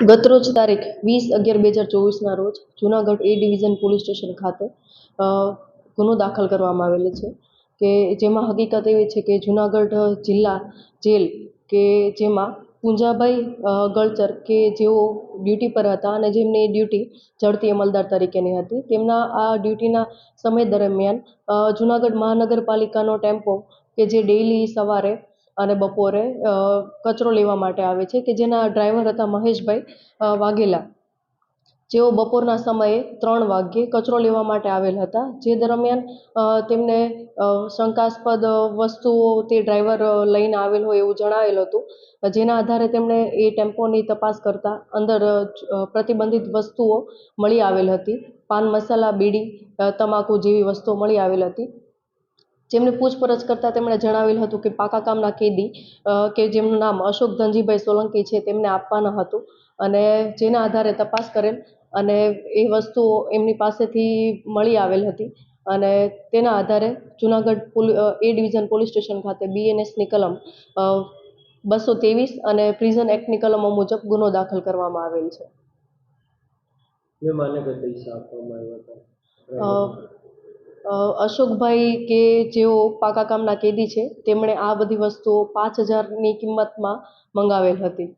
ગતરોજ તારીખ વીસ અગિયાર બે હજાર ચોવીસના રોજ Junagadh A division police station ખાતે ગુનો દાખલ કરવામાં આવેલો છે કે જેમાં હકીકત એવી છે કે જુનાગઢ જિલ્લા જેલ કે જેમાં પૂંજાભાઈ ગળચર કે જેઓ ડ્યુટી પર હતા અને જેમની ડ્યુટી ચડતી અમલદાર તરીકેની હતી, તેમના આ ડ્યુટીના સમય દરમિયાન જુનાગઢ મહાનગરપાલિકાનો ટેમ્પો કે જે ડેઇલી સવારે અને બપોરે કચરો લેવા માટે આવે છે કે જેના ડ્રાઈવર હતા મહેશભાઈ વાઘેલા. જેઓ બપોરના સમયે ત્રણ વાગ્યે કચરો લેવા માટે આવેલ હતા. જે દરમિયાન તેમને શંકાસ્પદ વસ્તુઓ તે ડ્રાઈવર લઈને આવેલ હોય એવું જણાવેલ હતું. જેના આધારે તેમણે એ ટેમ્પોની તપાસ કરતા અંદર પ્રતિબંધિત વસ્તુઓ મળી આવેલ હતી. પાન મસાલા, બીડી તમાકુ જેવી વસ્તુઓ મળી આવેલ હતી. જેમની પૂછપરછ કરતાં તેમણે જણાવેલ હતું કે પાકા કામના કેદી કે જેમનું નામ અશોક ધનજીભાઈ સોલંકી છે તેમને આપવાના હતું અને જેના આધારે તપાસ કરેલ અને એ વસ્તુઓ એમની પાસેથી મળી આવેલ હતી અને તેના આધારે Junagadh A division police station ખાતે બીએનએસની કલમ બસો ત્રેવીસ અને પ્રિઝન એક્ટની કલમો મુજબ ગુનો દાખલ કરવામાં આવેલ છે. મેં માને પૈસા આપવામાં આવ્યા હતા. અ, અશોકભાઈ કે જેઓ પાકા કામના કેદી છે, તેમણે આ બધી વસ્તુઓ પાંચ હજારની કિંમતમાં મંગાવેલ હતી.